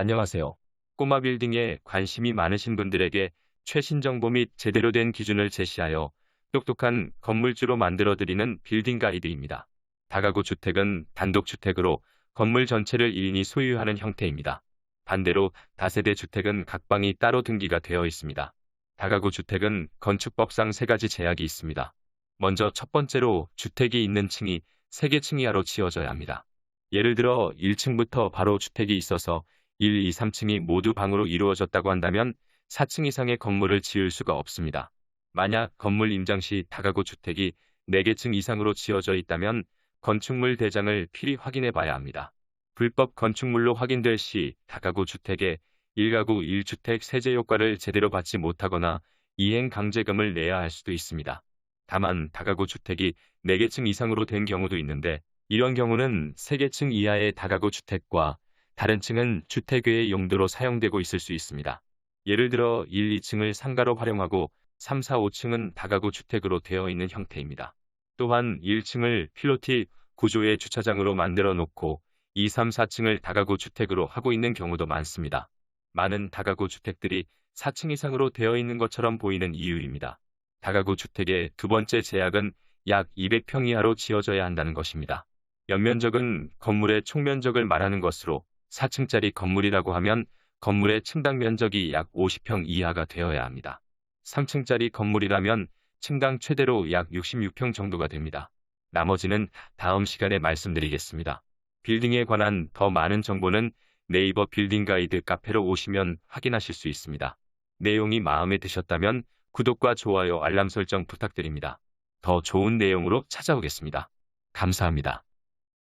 안녕하세요. 꼬마 빌딩에 관심이 많으신 분들에게 최신 정보 및 제대로 된 기준을 제시하여 똑똑한 건물주로 만들어드리는 빌딩 가이드입니다. 다가구 주택은 단독주택으로 건물 전체를 1인이 소유하는 형태입니다. 반대로 다세대 주택은 각 방이 따로 등기가 되어 있습니다. 다가구 주택은 건축법상 세 가지 제약이 있습니다. 먼저 첫 번째로 주택이 있는 층이 3개 층 이하로 지어져야 합니다. 예를 들어 1층부터 바로 주택이 있어서 1, 2, 3층이 모두 방으로 이루어졌다고 한다면 4층 이상의 건물을 지을 수가 없습니다. 만약 건물 임장 시 다가구 주택이 4개 층 이상으로 지어져 있다면 건축물 대장을 필히 확인해 봐야 합니다. 불법 건축물로 확인될 시 다가구 주택에 1가구 1주택 세제 효과를 제대로 받지 못하거나 이행 강제금을 내야 할 수도 있습니다. 다만 다가구 주택이 4개층 이상으로 된 경우도 있는데 이런 경우는 3개층 이하의 다가구 주택과 다른 층은 주택 외의 용도로 사용되고 있을 수 있습니다. 예를 들어 1, 2층을 상가로 활용하고 3, 4, 5층은 다가구 주택으로 되어 있는 형태입니다. 또한 1층을 필로티 구조의 주차장으로 만들어 놓고 2, 3, 4층을 다가구 주택으로 하고 있는 경우도 많습니다. 많은 다가구 주택들이 4층 이상으로 되어 있는 것처럼 보이는 이유입니다. 다가구 주택의 두 번째 제약은 약 200평 이하로 지어져야 한다는 것입니다. 연면적은 건물의 총면적을 말하는 것으로 4층짜리 건물이라고 하면 건물의 층당 면적이 약 50평 이하가 되어야 합니다. 3층짜리 건물이라면 층당 최대로 약 66평 정도가 됩니다. 나머지는 다음 시간에 말씀드리겠습니다. 빌딩에 관한 더 많은 정보는 네이버 빌딩 가이드 카페로 오시면 확인하실 수 있습니다. 내용이 마음에 드셨다면 구독과 좋아요 알람 설정 부탁드립니다. 더 좋은 내용으로 찾아오겠습니다. 감사합니다.